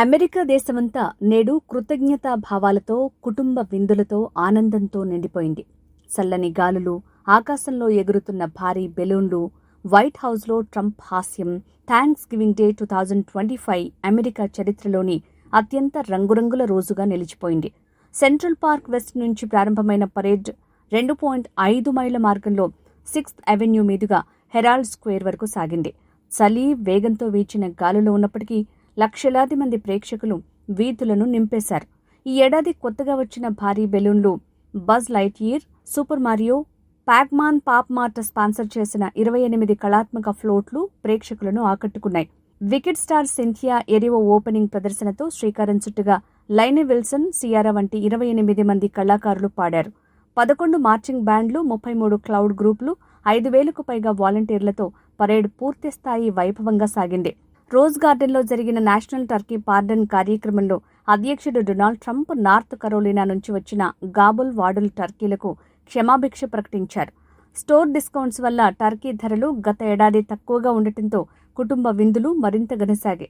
America దేశమంతా నేడు కృతజ్ఞతా భావాలతో కుటుంబ విందులతో ఆనందంతో నిండిపోయింది. చల్లని గాలులు ఆకాశంలో ఎగురుతున్న భారీ బెలూన్లు వైట్ హౌస్లో ట్రంప్ హాస్యం Thanksgiving day two thousand twenty five America చరిత్రలోని అత్యంత రంగురంగుల రోజుగా నిలిచిపోయింది. సెంట్రల్ పార్క్ వెస్ట్ నుంచి ప్రారంభమైన పరేడ్ రెండు పాయింట్ ఐదు మైళ్ళ మార్గంలో సిక్స్త్ అవెన్యూ మీదుగా హెరాల్డ్ స్క్వేర్ వరకు సాగింది. చలి వేగంతో వీచిన గాలులో ఉన్నప్పటికీ లక్షలాది మంది ప్రేక్షకులు వీధులను నింపేశారు. ఈ ఏడాది కొత్తగా వచ్చిన భారీ బెలూన్లు Buzz Lightyear Super Mario Pacman Pop Mart sponsor చేసిన ఇరవై ఎనిమిది కళాత్మక ఫ్లోట్లు ప్రేక్షకులను ఆకట్టుకున్నాయి. Wicked star Cynthia Erivo opening ప్రదర్శనతో శ్రీకారం చుట్టుగా లైనే విల్సన్ సియారా వంటి ఇరవై ఎనిమిది మంది కళాకారులు పాడారు. పదకొండు మార్చింగ్ బ్యాండ్లు ముప్పై మూడు క్లౌడ్ గ్రూపులు ఐదు వేలకు పైగా వాలంటీర్లతో పరేడ్ పూర్తిస్థాయి వైభవంగా సాగింది. రోజ్ గార్డెన్లో జరిగిన నేషనల్ టర్కీ పార్డన్ కార్యక్రమంలో అధ్యక్షుడు డొనాల్డ్ ట్రంప్ నార్త్ కరోలినా నుంచి వచ్చిన గాబుల్ వాడుల్ టర్కీలకు క్షమాభిక్ష ప్రకటించారు. స్టోర్ డిస్కౌంట్స్ వల్ల టర్కీ ధరలు గత ఏడాది తక్కువగా ఉండటంతో కుటుంబ విందులు మరింత గనసాగాయి